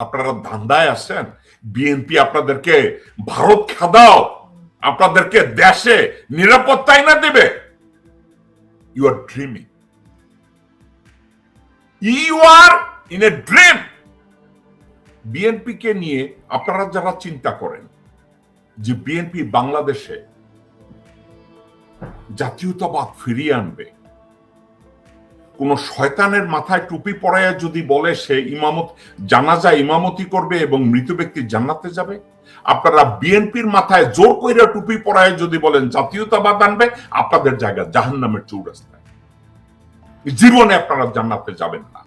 আপনারা ধান্দায় আছেন, বিএনপি আপনাদেরকে ভারত খাদাও, আপনাদেরকে দেশে নিরাপত্তাই না দেবে। You are dreaming you are in a dream BNP কে নিয়ে আপনারা যারা চিন্তা করেন যে বিএনপি বাংলাদেশে জাতীয়তাবাদ ফিরিয়ে আনবে কোন শয়তানের মাথায় টুপি পরাইয়া যদি বলে সে ইমামত জানাজা ইমামতি করবে এবং মৃত ব্যক্তি জান্নাতে যাবে? আপনারা বিএনপির মাথায় জোর কইরা টুপি পরায় যদি বলেন জাতীয়তাবাদ আনবে আপনাদের জায়গা জাহান নামের চৌরাস্তায় জীবনে আপনারা জান্নাতে যাবেন না।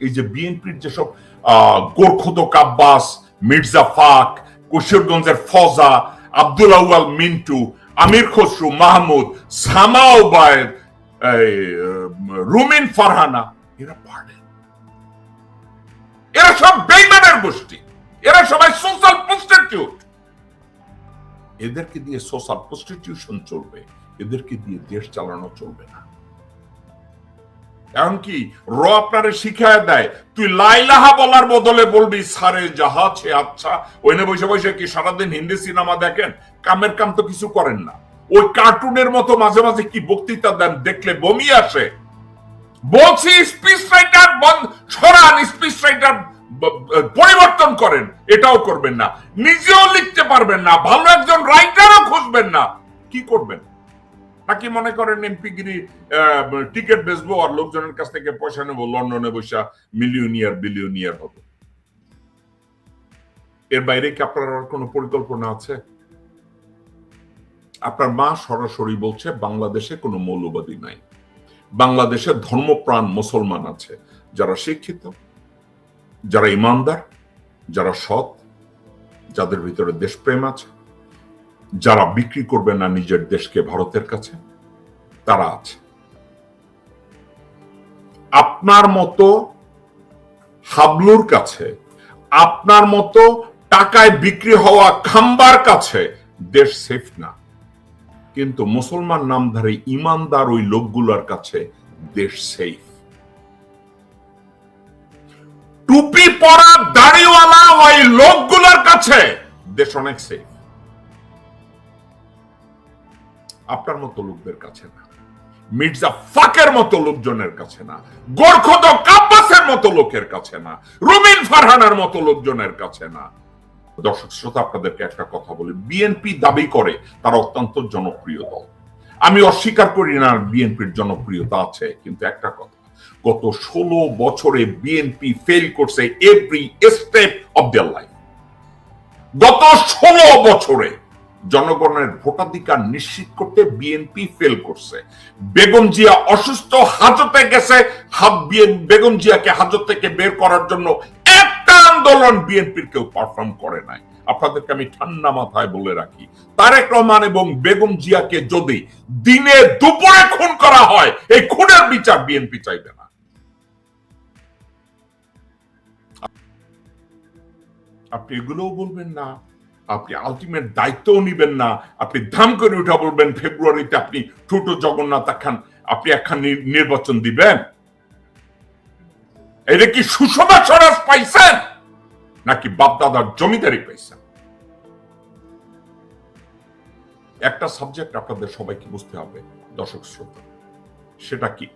এই যে বিএনপির যেসব আহ, গোরখোদক আব্বাস মির্জা ফাক কুশিরগঞ্জের ফজা আব্দুল আউয়াল মিন্টু আমির খসরু মাহমুদ সামা ওবায়দ রুমিন ফারহানা, এরা পারে এরা সব বেইমানের গোষ্ঠী। এরা সবাই সোশ্যাল প্রস্টিটিউট এদেরকে দিয়ে সোশ্যাল প্রস্টিটিউশন চলবে, এদেরকে দিয়ে দেশ চালানো চলবে না। এমনকি র আপনারে শিখায় দেয়, তুই লাইলাহা বলার বদলে বলবি, সারে যাহা ছে আচ্ছা। ওইনে বসে বসে কি সারাদিন হিন্দি সিনেমা দেখেন? কামের কাম তো কিছু করেন না। কার্টুনের মতো মাঝে মাঝে কি বক্তৃতা দেন দেখলে বমি আসে? বলছি স্পিচ রাইটার বন্ধ সরান স্পিচ রাইটার পরিবর্তন করেন। এটাও করবেন না। নিজেও লিখতে পারবেন না। ভালো একজন রাইটারও খুঁজবেন না। কি করবেন? নাকি মনে করেন এমপিগিরি টিকিট বেচবো আর লোকজনের কাছ থেকে পয়সা নেব, লন্ডনে বসা মিলিয়নিয়ার, বিলিয়নিয়ার হব। এর বাইরে কি আপনার কোনো পরিকল্পনা আছে? আপনার মা সরাসরি বলছে, বাংলাদেশে কোনো মৌলবাদী নাই। বাংলাদেশে ধর্মপ্রাণ মুসলমান আছে। যারা শিক্ষিত, যারা ইমানদার, যারা সৎ, যাদের ভিতরে দেশপ্রেম আছে, যারা বিক্রি করবে না নিজের দেশকে ভারতের কাছে, তারা আছে। আপনার মতো হাবলুর কাছে, আপনার মতো টাকায় বিক্রি হওয়া খাম্বার কাছে দেশ সেফ না। কিন্তু মুসলমান নামধারী ইমানদার ওই লোকগুলোর কাছে দেশ সেফ টুপি পরা দাড়িওয়ালা ওই লোকগুলোর কাছে দেশ অনেক সেফ আপনার মতো লোকদের কাছে না। মির্জা ফাকের মতো লোকজনের কাছে না। গোরখদ কাব্বাসের মতো লোকের কাছে না। রুমিন ফারহানার মতো লোকজনের কাছে না। দর্শক শ্রোতা আপনাদেরকে একটা কথা বলি। বিএনপি দাবি করে তারা অত্যন্ত জনপ্রিয় দল। আমি অস্বীকার করি না বিএনপির জনপ্রিয়তা আছে, কিন্তু একটা কথা। গত ষোলো বছরে বিএনপি ফেল করছে every step of their life গত ষোলো বছরে জনগণের ভোটাধিকার নিশ্চিত করতে বিএনপি ফেল করছে। বেগম জিয়া অসুস্থ, হাজতে গেছে। বেগম জিয়াকে হাজত থেকে বের করার জন্য আন্দোলন বিএনপির কেউ পারফর্ম করে নাই। আপনাদেরকে আমি ঠান্ডা মাথায় বলে রাখি, তারেক রহমান এবং বেগম জিয়াকে যদি দিনে দুপুরে খুন করা হয়, এই খুনের বিচার বিএনপি চাইবে না। আপনি এগুলোও বলবেন না, আপনি আলটিমেট দায়িত্বও নিবেন না, আপনি ধাম করে উঠা বলবেন, ফেব্রুয়ারিতে আপনি ছোট জগন্নাথ খান আপনি একখান নির্বাচন দিবেন? এটা কি সুষমা স্বরাজ পাইছেন? নাকি বাপদাদার জমিদারি পাইছেন একটা সাবজেক্ট আপনাদের সবাইকে বুঝতে হবে, দর্শক শ্রোতা। সেটা কি?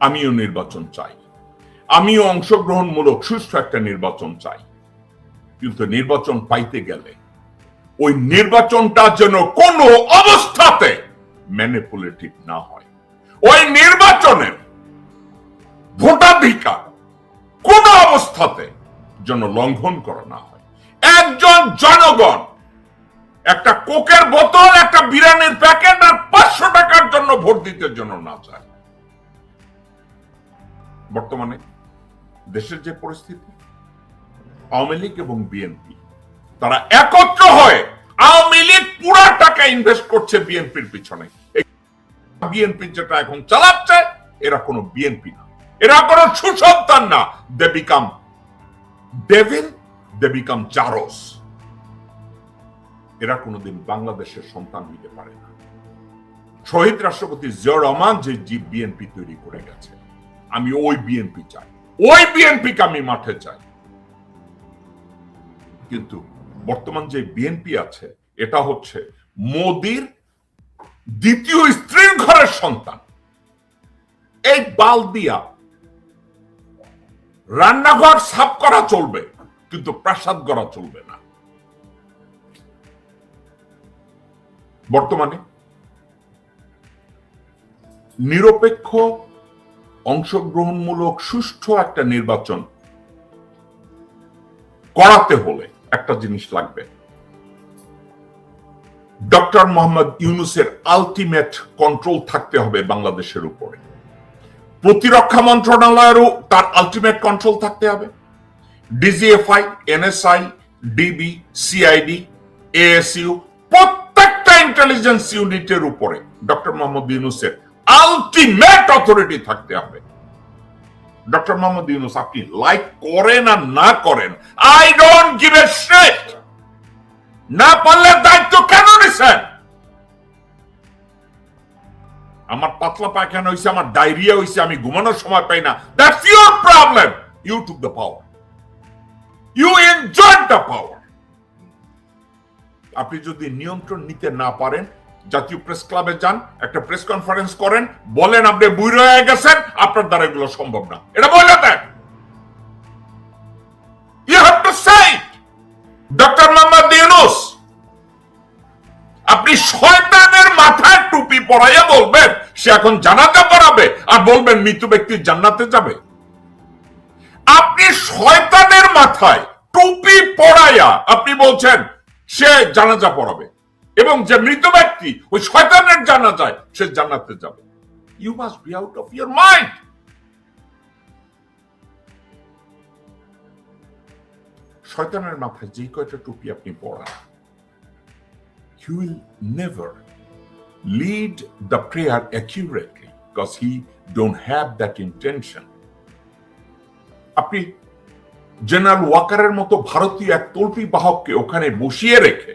আমিও নির্বাচন চাই। আমিও অংশগ্রহণমূলক সুষ্ঠু একটা নির্বাচন চাই। কিন্তু নির্বাচন পাইতে গেলে ওই নির্বাচনটা যেন কোনো অবস্থাতে ম্যানিপুলেটিভ না হয়। ওই নির্বাচনের ভোটাধিকার কোন অবস্থাতে যেন লঙ্ঘন করা না হয়। একজন জনগণ একটা কোকের বোতল, একটা বিরিয়ানির প্যাকেট আর পাঁচশো টাকার জন্য ভোট দিতে জন্য না চায়। বর্তমানে দেশের যে পরিস্থিতি, আওয়ামী লীগ এবং বিএনপি, তারা একত্র হয়ে আওয়ামী লীগ পুরা টাকা ইনভেস্ট করছে বিএনপির পিছনে। বিএনপি যেটা এখন চালাচ্ছে, এরা কোনো বিএনপি না। এরা কোনো সুসন্তান না। They become devil they become chars এরা কোনোদিন বাংলাদেশের সন্তান হইতে পারে না। শহীদ রাষ্ট্রপতি জিয়া রহমান যে বিএনপি তৈরি করে গেছে, আমি ওই বিএনপি চাই। ওই বিএনপিকে আমি মাঠে চাই। কিন্তু বর্তমান যে বিএনপি আছে, এটা হচ্ছে মোদির দ্বিতীয় স্ত্রীর ঘরের সন্তান। এই বাল দিয়া রান্নাঘর সাফ করা চলবে, কিন্তু প্রাসাদ গড়া চলবে না। বর্তমানে নিরপেক্ষ, অংশগ্রহণমূলক, সুষ্ঠু একটা নির্বাচন করাতে হলে একটা জিনিস লাগবে। ডক্টর মোহাম্মদ ইউনুসের আলটিমেট কন্ট্রোল থাকতে হবে বাংলাদেশের উপরে। প্রতিরক্ষা মন্ত্রণালয়েরও তার আলটিমেট কন্ট্রোল থাকতে হবে। DGFI NSI DB CID ASU প্রত্যেকটা ইন্টেলিজেন্স ইউনিটের উপরে ডক্টর মোহাম্মদ ইউনুসের আলটিমেট অথরিটি থাকতে হবে। ডক্টর মোহাম্মদ ইউনুস আপনি লাইক করেন আর না করেন I don't give a shit না পারলে দায়িত্ব কেন নিছেন? আমার পাতলা পায়খানা হয়েছে আমার ডায়রিয়া হয়েছে আমি ঘুমানোর সময় পাই না। That's your problem you took the power you enjoy the power আপনি যদি নিয়ন্ত্রণ নিতে না পারেন, জাতীয় প্রেস ক্লাবে যান, একটা প্রেস কনফারেন্স করেন, বলেন আপনি বুড়ো হয়ে গেছেন, আপনার দ্বারা এগুলো সম্ভব না। এটা বলে দেন। You have to say doctor Mohammad Yunus আপনি টুপি পরাইয়া বলবেন, সে এখন জানাতে পড়াবে আর বলবেন মৃত্যু ব্যক্তির জান্নাতে যাবে। আপনি শয়তানের মাথায় টুপি পড়াইয়া আপনি বলছেন, সে জানাজা পড়াবে এবং যে মৃত ব্যক্তি ওই শয়তানের জানা যায় সে জান্নাতে যাবে। You must be out of your mind শয়তানের মাথায় যে কয়টা টুপি আপনি পড়ান he will lead the prayer accurately because he don't have that intention আপনি জেনারেল ওয়াকারের মতো ভারতীয় এক তল্পি বাহককে ওখানে বসিয়ে রেখে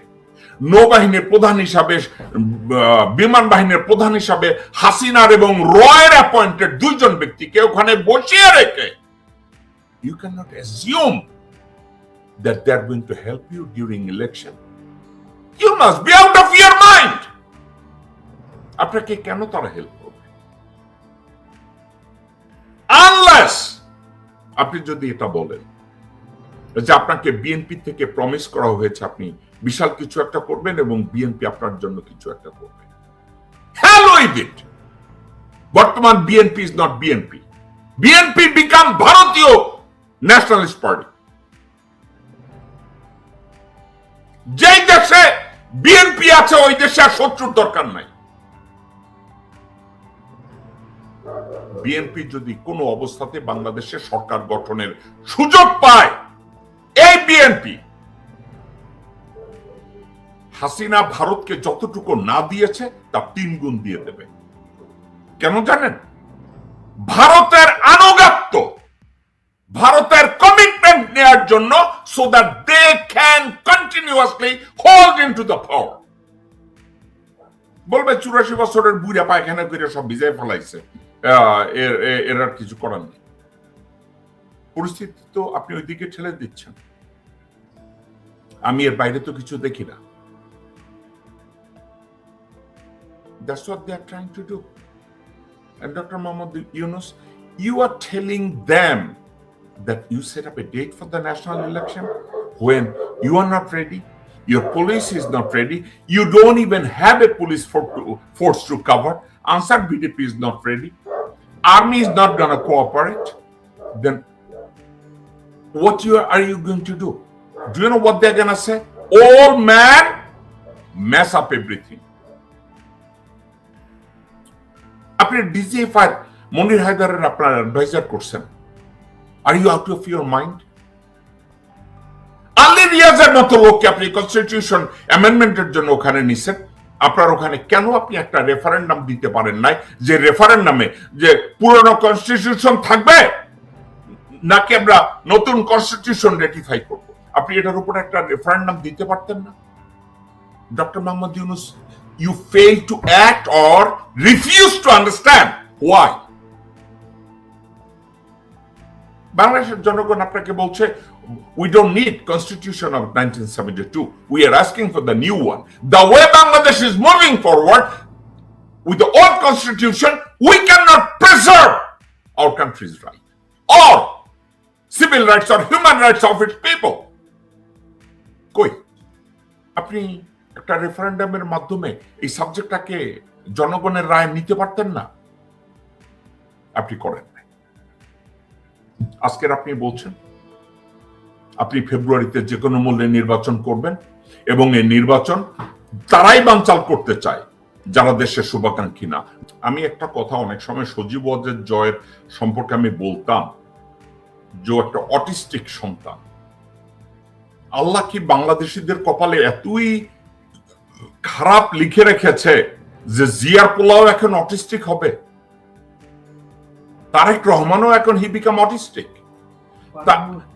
নৌবাহিনীর প্রধান হিসাবে বিমান বাহিনীর প্রধান হিসাবে হাসিনার এবং রয়ের অ্যাপয়েন্টেড দুইজন ব্যক্তিকে ওখানে বসিয়ে রেখে you can not assume that they're going to help you during election. You must be out of your mind. আপনাকে কেন তারা হেল্প করবে? আনলেস আপনি যদি এটা বলেন, যে আপনাকে বিএনপি থেকে প্রমিস করা হয়েছে আপনি বিশাল কিছু একটা করবেন এবং বিএনপি আপনার জন্য কিছু একটা করবে। হ্যালো ইট বর্তমান BNP is not BNP BNP become ভারতীয় ন্যাশনালিস্ট পার্টি যেই দেশে বিএনপি আছে, ওই দেশে আর শত্রুর দরকার নাই। বিএনপি যদি কোনো অবস্থাতে বাংলাদেশে সরকার গঠনের সুযোগ পায়, এই বিএনপি হাসিনা ভারতকে যতটুকু না দিয়েছে তার তিন গুণ দিয়ে দেবে। কেন জানেন? ভারতের আনুগাত্য, ভারতের কমিটমেন্ট নেয়ার জন্য so that they can continuously hold in to the power বলবে, চুরাশি বছরের বুড়া পায়খানা করে সব ভিজাই ফেলাইছে। এর আর কিছু করার নেই পরিস্থিতি তো আপনি ওইদিকে ঠেলে দিচ্ছেন আমি এর বাইরে তো কিছু দেখি না That's what they are trying to do. And Dr. Mohammed Yunus, you are telling them that you set up a date for the national election when you are not ready, your police is not ready, you don't even have a police force to cover, Ansar BDP is not ready, army is not going to cooperate, then what you are, you going to do? Do you know what they're going to say? Old man, mess up everything. আপনি DGFI Monir হায়দারের আপনার adviser করছেন আর you out of your mind Ali রিয়াজের মতো লোককে আপনি constitution অ্যামেন্ডমেন্টের জন্য ওখানে নিছেন আপনার ওখানে কেন আপনি একটা রেফারেন্ডাম দিতে পারেন নাই? যে রেফারেন্ডামে যে পুরনো কনস্টিটিউশন থাকবে, নাকি আমরা নতুন কনস্টিটিউশন রেটিফাই করব? আপনি এটার উপর একটা রেফারেন্ডাম দিতে পারতেন না? Doctor Mohammad Yunus, you fail to act or refuse to understand. Why? বাংলাদেশের জনগণ আপনাকে বলছে we don't need constitution of 1972 we are asking for the new one the way bangladesh is moving forward with the old constitution we cannot preserve our country's right or civil rights or human rights of its people কই আপনি একটা রেফারেন্ডামের মাধ্যমে এই সাবজেক্টটাকে জনগণের রায় নিতে পারতেন না আপনি করেন আজকের আপনি বলছেন আপনি ফেব্রুয়ারিতে যে কোনো মূল্যে নির্বাচন করবেন এবং এই নির্বাচন তারাই বানচাল করতে চায়, যারা দেশের শুভাকাঙ্ক্ষী না। আমি একটা কথা অনেক সময় সজীব ওয়াজের জয়ের সম্পর্কে আমি বলতাম, যে একটা অটিস্টিক সন্তান। আল্লাহ কি বাংলাদেশিদের কপালে এতই খারাপ লিখে রেখেছে যে জিয়ার পোলাও এখন অটিস্টিক হবে? তারেক রহমানও এখন he become autistic.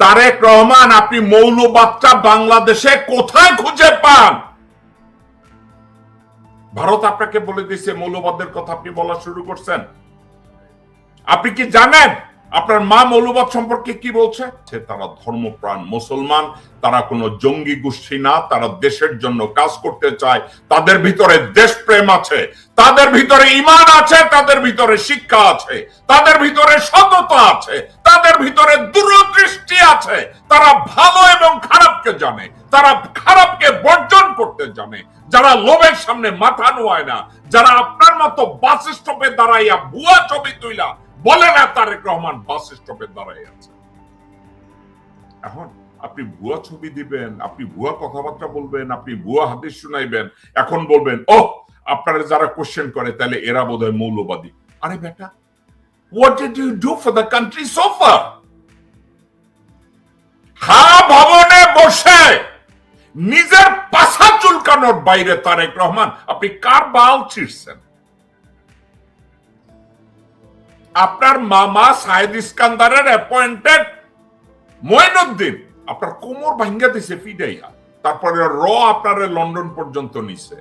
Tarek Rahman, আপনি মৌলবাদটা বাংলাদেশে কোথায় খুঁজে পান? ভারত আপনাকে বলে দিয়েছে, মৌলবাদের কথা আপনি বলা শুরু করছেন। আপনি কি জানেন? আপনার মা মৌলবাদ সম্পর্কে কি বলছে? তারা ধর্মপ্রাণ মুসলমান, তারা কোনো জঙ্গি গোষ্ঠী না, তারা দেশের জন্য কাজ করতে চায়। তাদের ভিতরে দেশপ্রেম আছে, তাদের ভিতরে ইমান আছে, তাদের ভিতরে শিক্ষা আছে, তাদের ভিতরে সততা আছে, তাদের ভিতরে দূরদৃষ্টি আছে। তারা ভালো এবং খারাপকে জানে, তারা খারাপকে বর্জন করতে জানে। যারা লোভের সামনে মাথা নোয়ায় না, যারা আপনার মতো বাস স্টপে দাঁড়াইয়া ভুয়া ছবি তুইলা বলে না তারেক রহমান বাস স্টপে দাঁড়াই আছে। এখন আপনি ভুয়া ছবি দিবেন, আপনি ভুয়া কথাবার্তা বলবেন, আপনি ভুয়া হাদিস শুনাইবেন, এখন বলবেন ও আপনারা যারা কোশ্চেন করে, তাহলে এরা বোধহয় মৌলবাদী। আরে বেটা what did you do for the country so far হা ভবনে বসে নিজের পাশা চুলকানোর বাইরে তারেক রহমান, আপনি কার বাল ছিঁড়ছেন? আপনার মামা সাহেদ ইস্কান্দারের অ্যাপয়েন্টেড মঈনুদ্দিন আপনার কোমর ভাঙ্গা দিছে ফিডাইয়া। তারপরে র আপনারে লন্ডন পর্যন্ত নিছে।